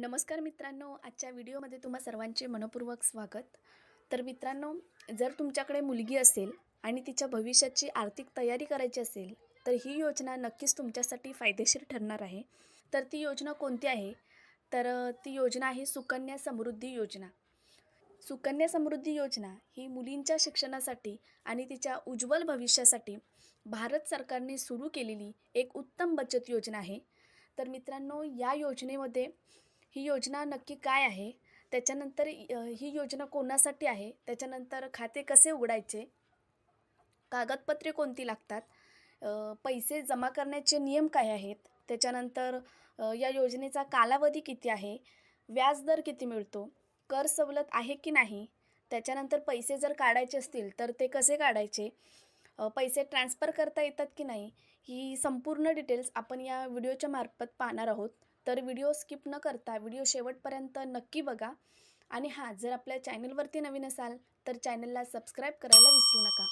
नमस्कार मित्रांनो आजच्या व्हिडिओमध्ये तुम्हा सर्वांचे मनपूर्वक स्वागत. तर मित्रांनो जर तुमच्याकडे मुलगी असेल आणि तिच्या भविष्याची आर्थिक तयारी करायची असेल तर ही योजना नक्कीच तुमच्यासाठी फायदेशीर ठरणार आहे. तर ती योजना कोणती आहे? तर ती योजना आहे सुकन्या समृद्धी योजना. सुकन्या समृद्धी योजना ही मुलींच्या शिक्षणासाठी आणि तिच्या उज्ज्वल भविष्यासाठी भारत सरकारने सुरू केलेली एक उत्तम बचत योजना आहे. तर मित्रांनो या योजनेमध्ये ही योजना नक्की काय आहे? त्याच्यानंतर ही योजना कोणासाठी आहे? त्याच्यानंतर खाते कसे उघडायचे? कागदपत्रे कोणती लागतात? पैसे जमा करण्याचे नियम काय आहेत? त्याच्यानंतर या योजनेचा कालावधी किती आहे? व्याजदर किती मिळतो? कर सवलत आहे की नाही? त्याच्यानंतर पैसे जर काढायचे असतील तर ते कसे काढायचे? पैसे ट्रान्सफर करता येतात की नाही? ही संपूर्ण डिटेल्स आपण या व्हिडिओच्या मार्फत पाहणार आहोत. तर व्हिडिओ स्किप न करता व्हिडिओ शेवटपर्यंत नक्की बघा. आणि हां जर आपल्या चॅनलवरती नवीन असाल तर चॅनलला सबस्क्राईब करायला विसरू नका.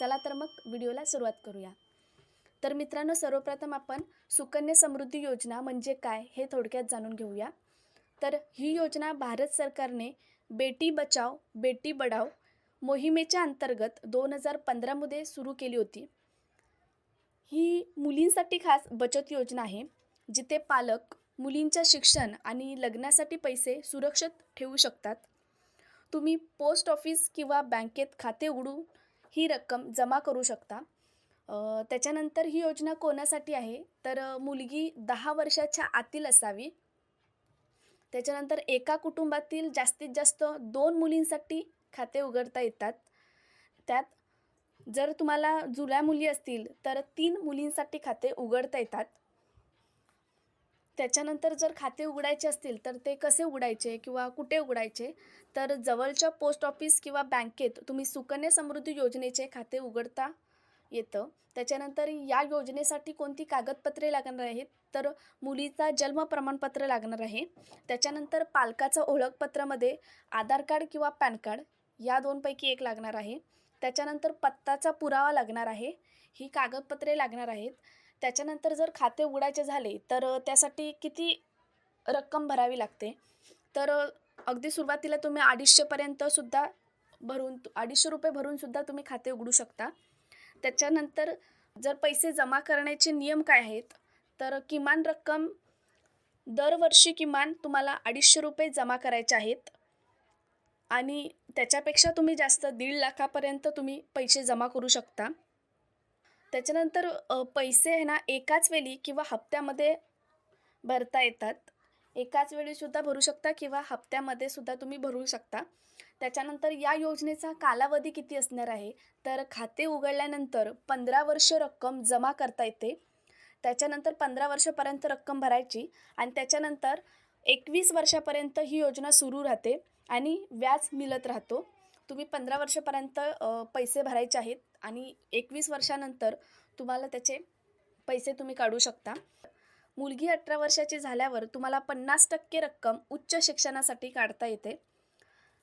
चला तर मग व्हिडिओला सुरुवात करूया. तर मित्रांनो सर्वप्रथम आपण सुकन्या समृद्धी योजना म्हणजे काय हे थोडक्यात जाणून घेऊया. तर ही योजना भारत सरकारने बेटी बचाव बेटी बढाव मोहिमेच्या अंतर्गत दोन हजार पंधरामध्ये सुरू केली होती. ही मुलींसाठी खास बचत योजना आहे जिथे पालक मुलींच्या शिक्षण आणि लग्नासाठी पैसे सुरक्षित ठेवू शकतात. तुम्ही पोस्ट ऑफिस किंवा बँकेत खाते उघडून ही रक्कम जमा करू शकता. त्याच्यानंतर ही योजना कोणासाठी आहे? तर मुलगी दहा वर्षाच्या आतील असावी. त्याच्यानंतर एका कुटुंबातील जास्तीत जास्त दोन मुलींसाठी खाते उघडता येतात. त्यात जर तुम्हाला जुळ्या मुली असतील तर तीन मुलींसाठी खाते उघडता येतात. त्याच्यानंतर जर खाते उघडायचे असतील तर ते कसे उघडायचे किंवा कुठे उघडायचे? तर जवळच्या पोस्ट ऑफिस किंवा बँकेत तुम्ही सुकन्या समृद्धी योजनेचे खाते उघडता येतं. त्याच्यानंतर या योजनेसाठी कोणती कागदपत्रे लागणार आहेत? तर मुलीचा जन्म प्रमाणपत्र लागणार आहे. त्याच्यानंतर पालकाचं ओळखपत्रामध्ये आधार कार्ड किंवा पॅन कार्ड या दोनपैकी एक लागणार आहे. त्याच्यानंतर पत्ताचा पुरावा लागणार आहे. ही कागदपत्रे लागणार आहेत. त्याच्यानंतर जर खाते उघडायचे झाले तर त्यासाठी किती रक्कम भरावी लागते? तर अगदी सुरुवातीला तुम्ही अडीचशेपर्यंत सुद्धा भरून अडीचशे रुपये भरून सुद्धा तुम्ही खाते उघडू शकता. त्याच्यानंतर जर पैसे जमा करण्याचे नियम काय आहेत? तर किमान रक्कम दरवर्षी किमान तुम्हाला अडीचशे रुपये जमा करायचे आहेत. आणि त्याच्यापेक्षा तुम्ही जास्त दीड लाखापर्यंत तुम्ही पैसे जमा करू शकता. त्याच्यानंतर पैसे आहे ना एकाच वेळी किंवा हप्त्यामध्ये भरता येतात. एकाच वेळीसुद्धा भरू शकता किंवा हप्त्यामध्ये सुद्धा तुम्ही भरू शकता. त्याच्यानंतर या योजनेचा कालावधी किती असणार आहे? तर खाते उघडल्यानंतर पंधरा वर्ष रक्कम जमा करता येते. त्याच्यानंतर पंधरा वर्षापर्यंत रक्कम भरायची आणि त्याच्यानंतर एकवीस वर्षापर्यंत ही योजना सुरू राहते आणि व्याज मिळत राहतो. तुम्ही पंधरा वर्षापर्यंत पैसे भरायचे आहेत आणि एकवीस वर्षानंतर तुम्हाला त्याचे पैसे तुम्ही काढू शकता. मुलगी अठरा वर्षाची झाल्यावर तुम्हाला पन्नास टक्के रक्कम उच्च शिक्षणासाठी काढता येते.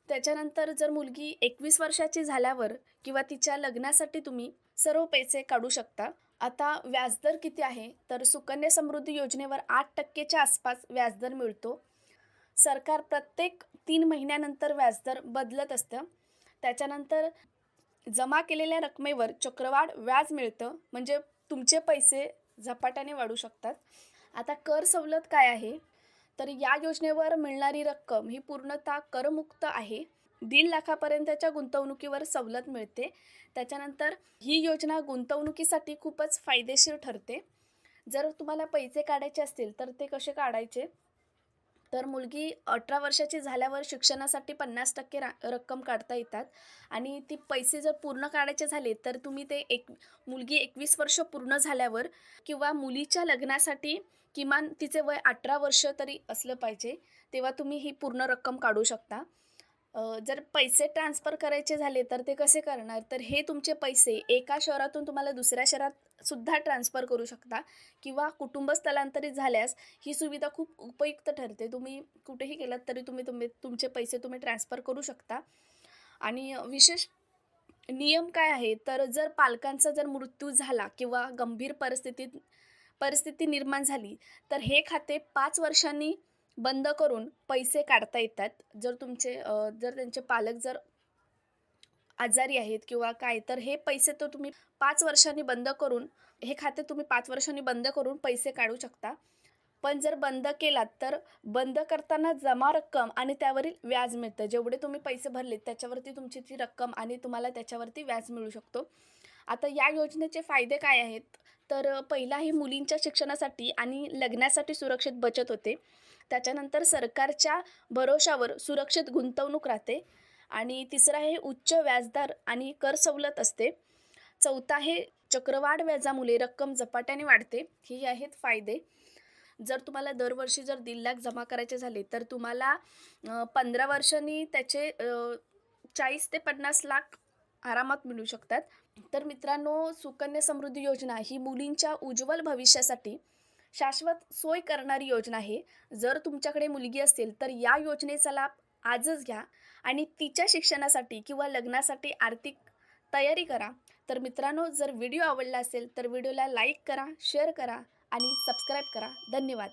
त्याच्यानंतर जर मुलगी एकवीस वर्षाची झाल्यावर किंवा तिच्या लग्नासाठी तुम्ही सर्व पैसे काढू शकता. आता व्याजदर किती आहे? तर सुकन्या समृद्धी योजनेवर आठ टक्केच्या आसपास व्याजदर मिळतो. सरकार प्रत्येक तीन महिन्यानंतर व्याजदर बदलत असतं. त्याच्यानंतर जमा केलेल्या रकमेवर चक्रवाढ व्याज मिळतं. म्हणजे तुमचे पैसे झपाट्याने वाढू शकतात. आता कर सवलत काय आहे? तर या योजनेवर मिळणारी रक्कम ही पूर्णतः करमुक्त आहे. दीड लाखापर्यंतच्या गुंतवणुकीवर सवलत मिळते. त्याच्यानंतर ही योजना गुंतवणुकीसाठी खूपच फायदेशीर ठरते. जर तुम्हाला पैसे काढायचे असतील तर ते कसे काढायचे? तर मुलगी अठरा वर्षाची झाल्यावर शिक्षणासाठी पन्नास टक्के रा रक्कम काढता येतात. आणि ती पैसे जर पूर्ण काढायचे झाले तर तुम्ही ते एक मुलगी एकवीस वर्ष पूर्ण झाल्यावर किंवा मुलीच्या लग्नासाठी किमान तिचे वय अठरा वर्ष तरी असलं पाहिजे तेव्हा तुम्ही ही पूर्ण रक्कम काढू शकता. जर पैसे ट्रान्सफर करायचे झाले तर ते कसे करणार? तर हे तुमचे पैसे एका शहरातून तुम्हाला दुसऱ्या शहरात सुद्धा ट्रान्सफर करू शकता किंवा कुटुंब स्थलांतरित झाल्यास ही सुविधा खूप उपयुक्त ठरते. तुम्ही कुठेही गेलात तरी तुम्ही तुम्ही तुमचे पैसे तुम्ही ट्रान्सफर करू शकता. आणि विशेष नियम काय आहे? तर जर पालकांचा जर मृत्यू झाला किंवा गंभीर परिस्थितीत परिस्थिती निर्माण झाली तर हे खाते पाच वर्षांनी बंद करून पैसे काढता येतात. जर तुमचे जर त्यांचे पालक जर आजारी आहेत किंवा काय तर हे पैसे तर तुम्ही पाच वर्षांनी बंद करून हे खाते तुम्ही पाच वर्षांनी बंद करून पैसे काढू शकता. पण जर बंद केलात तर बंद करताना जमा रक्कम आणि त्यावरील व्याज मिळतं. जेवढे तुम्ही पैसे भरले त्याच्यावरती तुमची ती रक्कम आणि तुम्हाला त्याच्यावरती व्याज मिळू शकतो. आता या योजनेचे फायदे काय आहेत? तर पहिला हे मुलींच्या शिक्षणासाठी आणि लग्नासाठी सुरक्षित बचत होते. त्याच्यानंतर सरकारच्या भरोशावर सुरक्षित गुंतवणूक राहते. आणि तिसरा आहे उच्च व्याजदर आणि कर सवलत असते. चौथा आहे चक्रवाढ व्याजामुळे रक्कम झपाट्याने वाढते. ही आहेत फायदे. जर तुम्हाला दरवर्षी जर दीड लाख जमा करायचे झाले तर तुम्हाला पंधरा वर्षांनी त्याचे चाळीस ते पन्नास लाख आरामात मिळू शकतात. तर मित्रांनो सुकन्या समृद्धी योजना ही मुलींच्या उज्ज्वल भविष्यासाठी शाश्वत सोय करणारी योजना आहे. जर तुमच्याकडे मुलगी असेल तर या योजनेचा लाभ आजच घ्या आणि तिच्या शिक्षणासाठी किंवा लग्नासाठी आर्थिक तयारी करा. तर मित्रांनो जर व्हिडिओ आवडला असेल तर व्हिडिओला लाईक करा शेअर करा आणि सबस्क्राईब करा. धन्यवाद.